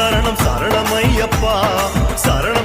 சரணம் சரணம் ஐயப்பா. சரணம்